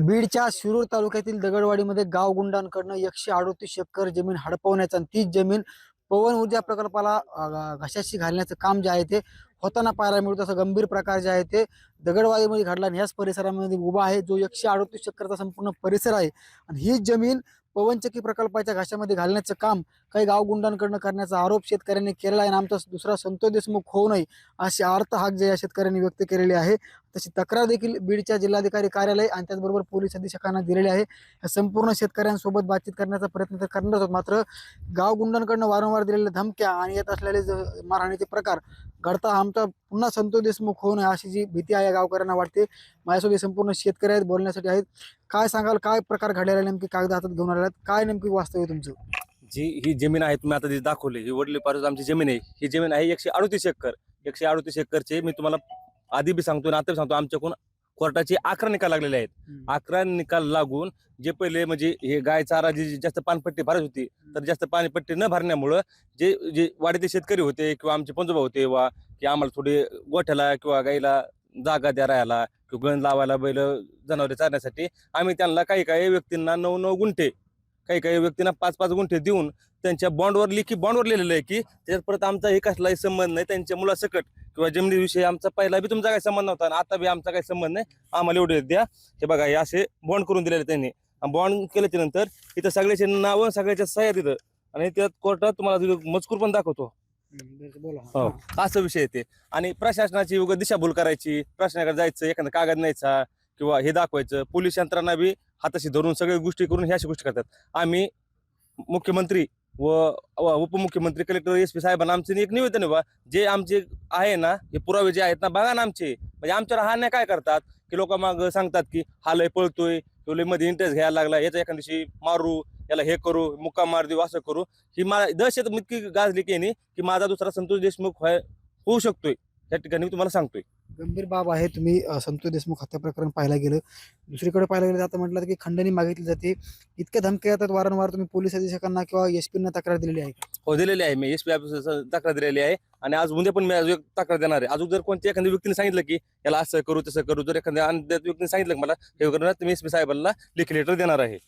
बीडच्या शिरूर तालुक्यातील दगडवाडीमध्ये गाव गुंडांकडनं एकशे अडोतीस एकर जमीन हडपवण्याचं आणि तीच जमीन पवन ऊर्जा प्रकल्पाला घशाशी घालण्याचं काम जे आहे ते होताना पाहायला मिळतो असं गंभीर प्रकार जे आहे ते दगडवाडीमध्ये घडला आणि ह्याच परिसरामध्ये उभा आहे. जो एकशे अडोतीस एकरचा संपूर्ण परिसर आहे आणि ही जमीन पवनचक्की प्रकल्पाच्या घशामध्ये घालण्याचं काम काही गाव गुंडांकडनं करण्याचा आरोप शेतकऱ्यांनी केलेला आहे आणि आमचा दुसरा संतोष देशमुख होऊ नये अशी अर्थ हाक जे या शेतकऱ्यांनी व्यक्त केलेली आहे. तशी तक्रार देखील बीडच्या जिल्हाधिकारी कार्यालय आणि त्याचबरोबर पोलीस अधीक्षकांना दिलेली आहे. या संपूर्ण शेतकऱ्यांसोबत बातचीत करण्याचा प्रयत्न तर करणार आहोत. मात्र गावगुंडांकडनं वारंवार दिलेल्या धमक्या आणि येत असलेले मारहाणीचे प्रकार घडता आमचा पुन्हा संतोष देशमुख होऊ नये अशी जी भीती आहे या गावकऱ्यांना वाटते माझ्यासोबत संपूर्ण शेतकरी आहेत बोलण्यासाठी आहेत. काय सांगाल काय प्रकार घडलेला नेमकी कागद हातात घेऊन आलेला आहेत काय नेमकी वास्तव तुमचं? जी ही जमीन आहे तुम्ही आता जी दाखवली. ही वडली पासून आमची जमीन आहे. ही जमीन आहे एकशे अडतीस एकर. एकशे अडतीस एकरचे मी तुम्हाला आधी बी सांगतो आणि आता बी सांगतो आमच्याकडून कोर्टाचे अकरा निकाल लागलेले आहेत. अकरा निकाल लागून जे पहिले म्हणजे हे गाय चारा जी जी जास्त पानपट्टी भरत होती तर जास्त पाणीपट्टी न भरण्यामुळं जे जे वाडीचे शेतकरी होते किंवा आमचे पंजोबा होते वा की आम्हाला थोडी गोठ्याला किंवा गाईला जागा द्या राहायला किंवा गण लावायला बैल जनावरे चारण्यासाठी आम्ही त्यांना काही काही व्यक्तींना नऊ नऊ गुंठे काही काही व्यक्तींना पाच पाच गुंठे देऊन त्यांच्या बॉन्डवर लिखी बॉन्डवर लिहिलेलं आहे की त्याच्यात परत आमचा हे कसलाही संबंध नाही त्यांच्या मुलासकट किंवा जमिनीविषयी आमचा पहिला बी तुमचा काही संबंध नव्हता आणि आता बी आमचा काही संबंध नाही. आम्हाला एवढे द्या. हे बघा हे असे बॉन्ड करून दिलेले त्यांनी. बॉन्ड केल्याच्यानंतर इथं सगळ्याचे नावं सगळ्याच्या सह्या तिथं. आणि त्यात कोर्टात तुम्हाला मजकूर पण दाखवतो. बोला हो असा विषय येते आणि प्रशासनाची उगा दिशाभूल करायची प्रशासनाकडे जायचं एखादा कागद न्यायचा किंवा हे दाखवायचं. पोलीस यंत्रणा बी हाताशी धरून सगळ्या गोष्टी करून ह्या अशा गोष्टी करतात. आम्ही मुख्यमंत्री व उपमुख्यमंत्री कलेक्टर एस पी साहेबांना आमचं एक निवेदन आहे बा जे आमचे आहे ना हे पुरावे जे आहेत ना बघा ना आमचे. म्हणजे आमच्यावर हा नाही काय करतात? की लोक मग सांगतात की हा लय पळतोय तो लयमध्ये इंटरेस्ट घ्यायला लागला याचा एखाद्या दिवशी मारू याला हे करू मुक्का मार देऊ असं करू. ही मा दहशत इतकी गाजली की नाही की माझा दुसरा संतोष देशमुख होऊ शकतोय. त्या ठिकाणी मी तुम्हाला सांगतोय. गंभीर बाब आहे. तुम्ही संतोष देशमुख हत्या प्रकरण पाहायला गेलं. दुसरीकडे पाहायला गेलं आता म्हटलं की खंडणी मागितली जाते. इतक्या धमक्या येतात वारंवार तुम्ही पोलीस अधीक्षकांना किंवा एस पीना तक्रार दिलेली आहे? हो दिलेली आहे. मी एस पी तक्रार दिलेली आहे. आणि आज उद्या पण मी अजून एक तक्रार देणार आहे. अजून जर कोणत्या एखाद्या व्यक्तीने सांगितलं की याला असं करू तसं करू जर एखाद्या व्यक्तीने सांगितलं मला हे तर मी एस पी साहेबांना लेखी लेटर देणार आहे.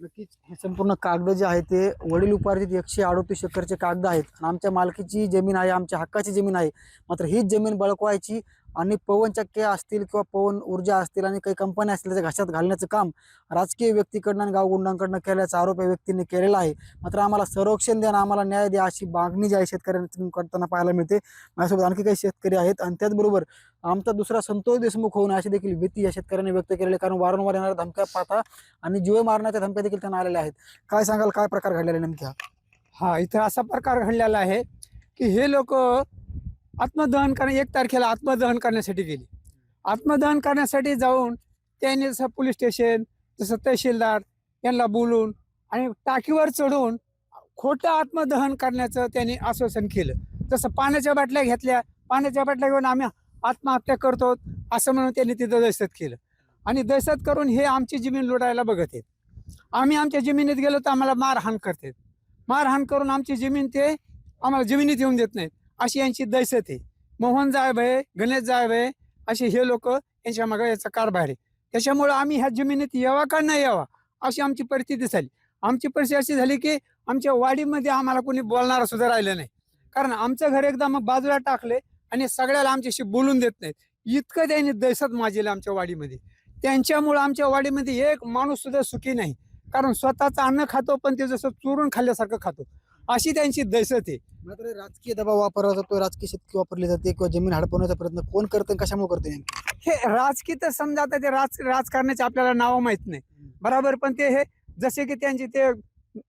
नक्कीच हे संपूर्ण कागद जे आहे ते वडील उपार्जित एकशे अडोतीस एकरचे कागद आहेत. आणि आमच्या मालकीची जमीन आहे आमच्या हक्काची जमीन आहे. मात्र हीच जमीन बळकवायची आणि पवन चक्के असतील किंवा पवन ऊर्जा असतील आणि काही कंपन्या असतील त्याच्या घशात घालण्याचं काम राजकीय व्यक्तीकडनं आणि गावगुंडांकडनं केल्याचा आरोप या व्यक्तीने केलेला आहे. मात्र आम्हाला संरक्षण द्या आणि आम्हाला न्याय द्या अशी मागणी जी आहे शेतकऱ्यांनी करताना पाहायला मिळते. माझ्यासोबत आणखी काही शेतकरी आहेत आणि त्याचबरोबर आमचा दुसरा संतोष देशमुख होऊन अशी देखील भीती या शेतकऱ्यांनी व्यक्त केलेली आहे. कारण वारंवार येणाऱ्या धमक्या पाहता आणि जीव मारण्याच्या धमक्या देखील त्यांना आलेल्या आहेत. काय सांगाल? काय प्रकार घडलेला आहे नेमक्या हा इथं असा प्रकार घडलेला आहे की हे लोक आत्मदहन करण्या एक तारखेला आत्मदहन करण्यासाठी गेली. आत्मदहन करण्यासाठी जाऊन त्यांनी जसं पोलीस स्टेशन जसं तहसीलदार यांना बोलून आणि टाकीवर चढून खोटं आत्मदहन करण्याचं त्यांनी आश्वासन केलं. जसं पाण्याच्या बाटल्या घेतल्या पाण्याच्या बाटल्या घेऊन आम्ही आत्महत्या करतो असं म्हणून त्यांनी तिथं दहशत केलं. आणि दहशत करून हे आमची जमीन लुटायला बघत आहेत. आम्ही आमच्या जमिनीत गेलो तर आम्हाला मारहाण करतात. मारहाण करून आमची जमीन ते आम्हाला जमिनीत येऊन देत नाहीत. अशी यांची दहशत आहे. मोहन जायब आहे गणेश जायब आहे असे हे लोक यांच्या मागे याचा कारभार आहे. त्याच्यामुळं आम्ही ह्या जमिनीत यावा का नाही यावा अशी आमची परिस्थिती झाली. आमची परिस्थिती अशी झाली की आमच्या वाडीमध्ये आम्हाला कोणी बोलणारा सुद्धा राहिलं नाही. कारण आमचं घर एकदा मग बाजूला टाकले आणि सगळ्याला आमच्याशी बोलून देत नाहीत. इतकं त्यांनी दहशत माजेलं आमच्या वाडीमध्ये. त्यांच्यामुळं आमच्या वाडीमध्ये एक माणूस सुद्धा सुखी नाही. कारण स्वतःचं अन्न खातो पण ते जसं चोरून खाल्ल्यासारखं खातो. अशी त्यांची दहशत आहे. मात्र राजकीय दबाव वापरला जातो राजकीय शक्ती वापरली जाते किंवा जमीन हडपवण्याचा प्रयत्न कोण करतं कशामुळे करते? हे राजकीय तर समजा आता ते राज राजकारणाचे आपल्याला नावं माहीत नाही. बरोबर पण ते हे जसे की त्यांचे ते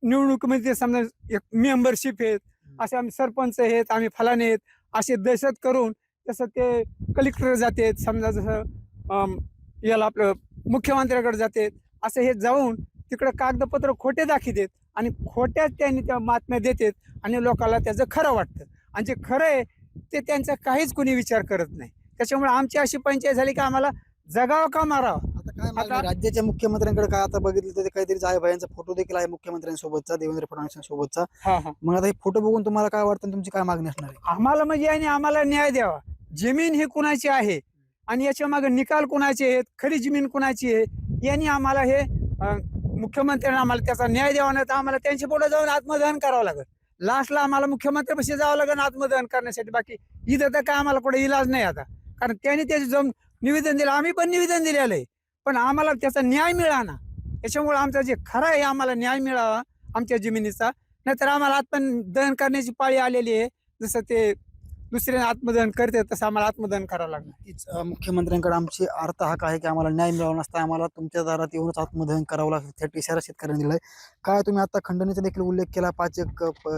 निवडणुकीमध्ये समजा एक मेंबरशिप आहेत असे आम्ही सरपंच आहेत आम्ही फलाने आहेत असे दहशत करून तसं ते कलेक्टर जातात समजा जसं याला आपलं मुख्यमंत्र्याकडे जातात असं हे जाऊन तिकडे कागदपत्र खोटे दाखवतात आणि खोट्याच त्यांनी त्या बातम्या देतात आणि लोकांना त्याचं खरं वाटतं. आणि जे खरं आहे ते त्यांचा काहीच कोणी विचार करत नाही. त्याच्यामुळे आमची अशी पंचायत झाली की आम्हाला जगावं का मारावं? आता राज्याच्या मुख्यमंत्र्यांकडे काय आता बघितलं तर काहीतरी जायभाईंचा फोटो देखील आहे मुख्यमंत्र्यांसोबतचा देवेंद्र फडणवीसांसोबतचा मग आता हे फोटो बघून तुम्हाला काय वाटतं तुमची काय मागणी असणार आहे? आम्हाला म्हणजे आणि आम्हाला न्याय द्यावा. जमीन ही कुणाची आहे? आणि याच्या मागे निकाल कुणाचे आहेत? खरी जमीन कुणाची आहे? यांनी आम्हाला हे मुख्यमंत्र्यांनी आम्हाला त्याचा न्याय द्यावा नाही तर आम्हाला त्यांच्या पुढे जाऊन आत्मदहन करावं लागेल. लास्टला आम्हाला मुख्यमंत्र्यापाशी जावं लागेल आत्मदहन करण्यासाठी. बाकी इथं तर काय आम्हाला कुठे इलाज नाही आता. कारण त्यांनी त्याचे जम निवेदन दिलं. आम्ही पण निवेदन दिलेलं आहे. पण आम्हाला त्याचा न्याय मिळाना त्याच्यामुळे आमचा जे खरं आहे आम्हाला न्याय मिळावा आमच्या जमिनीचा. नाहीतर आम्हाला आत्मदहन करण्याची पाळी आलेली आहे. जसं ते दुसऱ्याने आत्मदहन करते तसं आम्हाला आत्मदहन करावं लागणार. अं, मुख्यमंत्र्यांकडे आमची अर्थ हाक आहे की आम्हाला न्याय मिळावा नसता आम्हाला तुमच्या दारात येऊनच आत्मदहन करावं लागतं थेट इशारा शेतकऱ्यांनी दिलाय. काय तुम्ही आता खंडणीचा देखील उल्लेख केला पाच एक प-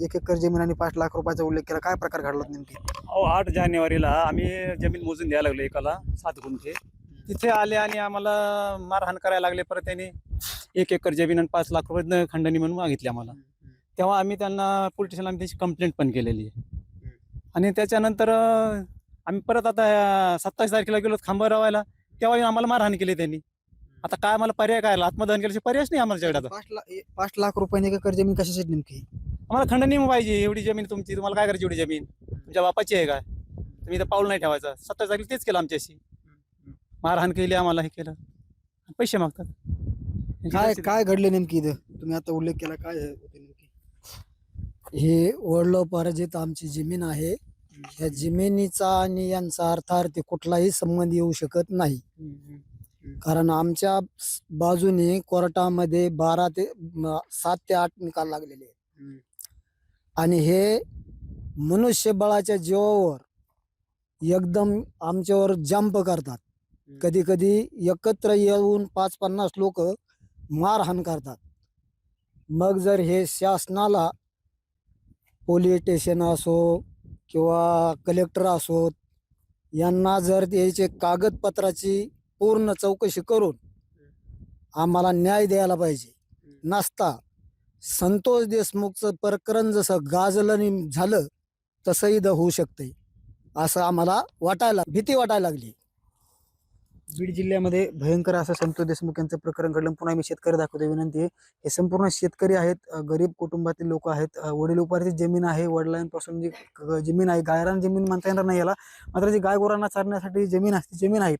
एक एकर जमीन आणि पाच लाख रुपयाचा उल्लेख केला काय प्रकार घडला नेमके? अहो आठ जानेवारीला आम्ही जमीन मोजून द्यायला लागलो एकाला सात गुंठे. तिथे आले आणि आम्हाला मारहाण करायला लागले परत त्यांनी एक एकर जमीन आणि पाच लाख रुपये खंडणी म्हणून मागितली आम्हाला. तेव्हा आम्ही त्यांना पोलीस स्टेशनला आम्ही त्याची कंप्लेंट पण केलेली आहे. आणि त्याच्यानंतर आम्ही परत आता सत्तावीस तारखेला गेलो खांबा रवायला तेव्हा आम्हाला मारहाण केली त्यांनी. आता काय आम्हाला पर्याय काय? आला? आत्मदहन केल्याची पर्यायच नाही आम्हाला आता पाच लाख पाच लाख रुपयाने एक एकर जमीन कशासाठी नेमकी? आम्हाला खंडणी पाहिजे. एवढी जमीन तुमची. तुम्हाला काय करायची एवढी जमीन? तुमच्या बापाची आहे काय? तुम्ही इथं पाऊल नाही ठेवायचं. सत्तावीस तारखेला तेच केलं आमच्याशी. मारहाण केली आम्हाला हे केलं. पैसे मागतात. काय काय घडले नेमकी इथं? तुम्ही आता उल्लेख केला काय होते नेमकी? हे वडलो पराजित आमची जमीन आहे या जमिनीचा आणि यांचा अर्थार्थी कुठलाही संबंध येऊ शकत नाही. कारण आमच्या बाजूने कोर्टामध्ये बारा ते सात ते आठ निकाल लागलेले आहेत. आणि हे मनुष्यबळाच्या जीवावर एकदम आमच्यावर जंप करतात. कधी कधी एकत्र येऊन पाच पन्नास लोक मारहाण करतात. मग जर हे शासनाला पोलीस स्टेशन असो किंवा कलेक्टर असोत यांना जर त्याचे कागदपत्राची पूर्ण चौकशी करून आम्हाला न्याय द्यायला पाहिजे. नसता संतोष देशमुखचं प्रकरण जसं गाजलं झालं तसं इथं होऊ शकते असं आम्हाला वाटायला भीती वाटायला लागली. बीड जिल्ह्यामध्ये भयंकर असं संतोष देशमुख यांचं प्रकरण घडलं. पुन्हा मी शेतकरी दाखवतो विनंती आहे. हे संपूर्ण शेतकरी आहेत गरीब कुटुंबातील लोक आहेत. वडील उपार्जित जमीन आहे वडिलांपासून जी जमीन आहे गायरान जमीन म्हणता येणार नाही याला. मात्र जी गाय गोरांना चारण्यासाठी जमीन असते जमीन आहे.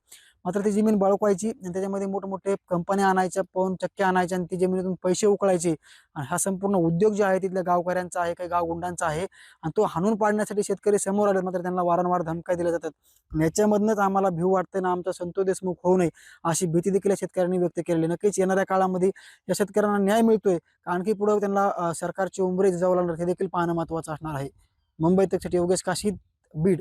मात्र ती जमीन बळकवायची आणि त्याच्यामध्ये मोठमोठे कंपन्या आणायच्या पवन चक्के आणायच्या आणि ती जमिनीतून पैसे उकळायचे. आणि हा संपूर्ण उद्योग जो आहे तिथल्या गावकऱ्यांचा आहे काही गावगुंडांचा आहे आणि तो हाणून पाडण्यासाठी शेतकरी समोर आले मात्र त्यांना वारंवार धमक्या दिल्या जातात. आणि याच्यामधनंच आम्हाला भीव वाटते ना आमचा संतोष देशमुख होऊ नये अशी भीती देखील या शेतकऱ्यांनी व्यक्त केलेली. नक्कीच येणाऱ्या काळामध्ये या शेतकऱ्यांना न्याय मिळतोय आणखी पुढे त्यांना सरकारची उंबरे जावं लागणार हे देखील पाहणं महत्वाचं असणार आहे. मुंबई तकसाठी योगेश काशीद बीड.